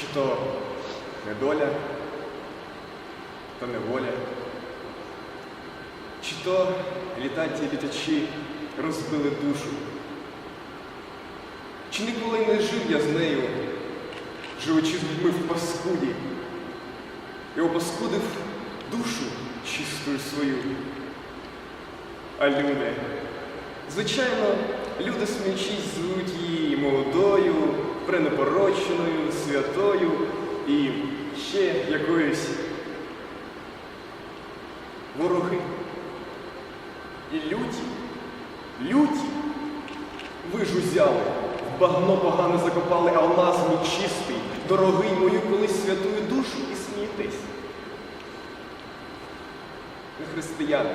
Чи то недоля, то неволя, чи то літаті літачі розбили душу. Чи ніколи не жив я з нею, живучи з людьми в паскуді, і опаскудив душу чистою свою. А люди, звичайно, люди сміючись звуть її молодою, пренепороченою, і ще якоюсь вороги. І люті, люті, ви ж узяли, в багно погано закопали а алмаз мій чистий, дорогий мою колись святую душу і смієтесь. Ви християни.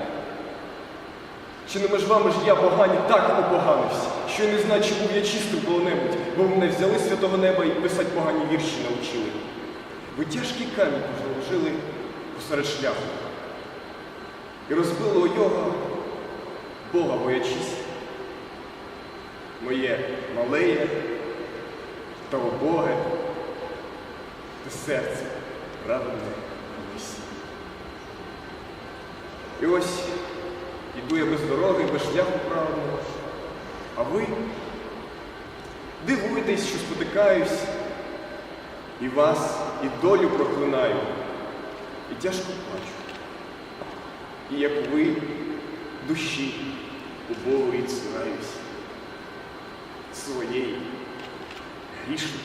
Чи не між вами ж я погані так опоганився, що я не знаю, чи був я чистим коли-небудь, бо мене взяли святого неба і писать погані вірші навчили. Ви тяжкий камінь положили посеред шляху. І розбили у його Бога боячись. Моє малеє та убоге, та серце правильне колись. І ось іду я без дороги, без шляху правильного. А ви дивуєтесь, що спотикаюсь, і вас, і долю проклинаю, і тяжко плачу. І як ви душі убогої цураюсь своєї грішної